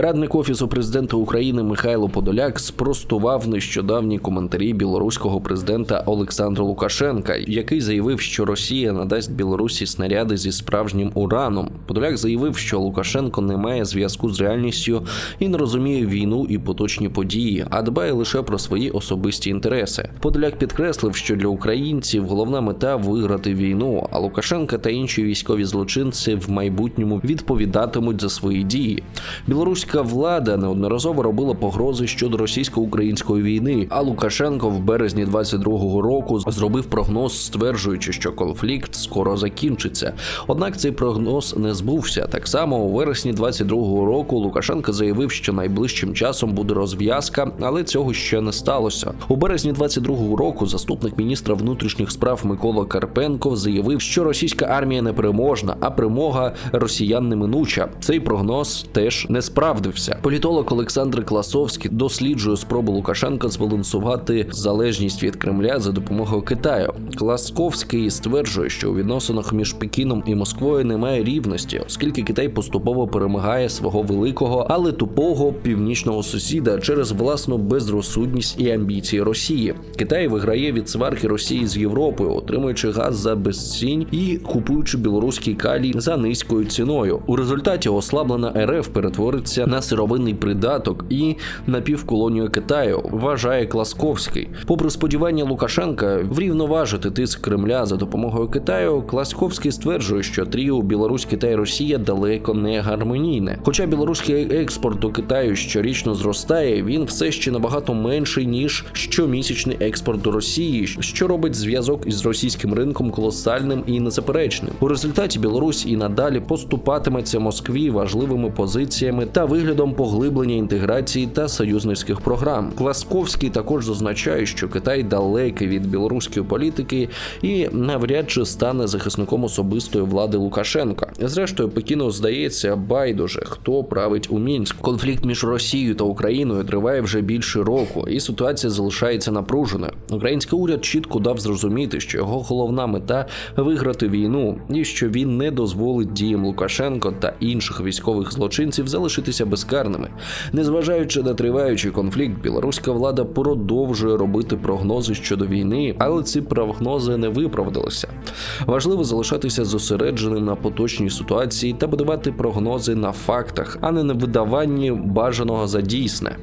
Радник офісу президента України Михайло Подоляк спростував нещодавні коментарі білоруського президента Олександра Лукашенка, який заявив, що Росія надасть Білорусі снаряди зі справжнім ураном. Подоляк заявив, що Лукашенко не має зв'язку з реальністю і не розуміє війну і поточні події, а дбає лише про свої особисті інтереси. Подоляк підкреслив, що для українців головна мета виграти війну, а Лукашенка та інші військові злочинці в майбутньому відповідатимуть за свої дії. Білоруська влада неодноразово робила погрози щодо російсько-української війни. А Лукашенко в березні 22-го року зробив прогноз, стверджуючи, що конфлікт скоро закінчиться. Однак цей прогноз не збувся. Так само у вересні 22-го року Лукашенко заявив, що найближчим часом буде розв'язка, але цього ще не сталося. У березні 22-го року заступник міністра внутрішніх справ Микола Карпенко заявив, що російська армія непереможна, а перемога росіян неминуча. Цей прогноз теж не справдився. Політолог Олександр Класовський досліджує спробу Лукашенка збалансувати залежність від Кремля за допомогою Китаю. Класковський стверджує, що у відносинах між Пекіном і Москвою немає рівності, оскільки Китай поступово перемагає свого великого, але тупого північного сусіда через власну безрозсудність і амбіції Росії. Китай виграє від сварки Росії з Європою, отримуючи газ за безцінь і купуючи білоруський калій за низькою ціною. У результаті ослаблена РФ перетвориться на сировинний придаток і напівколонію Китаю, вважає Класковський. Попри сподівання Лукашенка врівноважити тиск Кремля за допомогою Китаю, Класковський стверджує, що тріо Білорусь, Китай, Росія далеко не гармонійне. Хоча білоруський експорт до Китаю щорічно зростає, він все ще набагато менший ніж щомісячний експорт до Росії, що робить зв'язок із російським ринком колосальним і незаперечним. У результаті Білорусь і надалі поступатиметься Москві важливими позиціями та виглядом поглиблення інтеграції та союзницьких програм. Класковський також зазначає, що Китай далекий від білоруської політики і навряд чи стане захисником особистої влади Лукашенка. Зрештою, Пекіну здається байдуже, хто править у Мінську. Конфлікт між Росією та Україною триває вже більше року, і ситуація залишається напруженою. Український уряд чітко дав зрозуміти, що його головна мета виграти війну, і що він не дозволить діям Лукашенко та інших військових злочинців залишитися безкарними. Незважаючи на триваючий конфлікт, білоруська влада продовжує робити прогнози щодо війни, але ці прогнози не виправдалися. Важливо залишатися зосередженим на поточній ситуації та будувати прогнози на фактах, а не на видаванні бажаного за дійсне.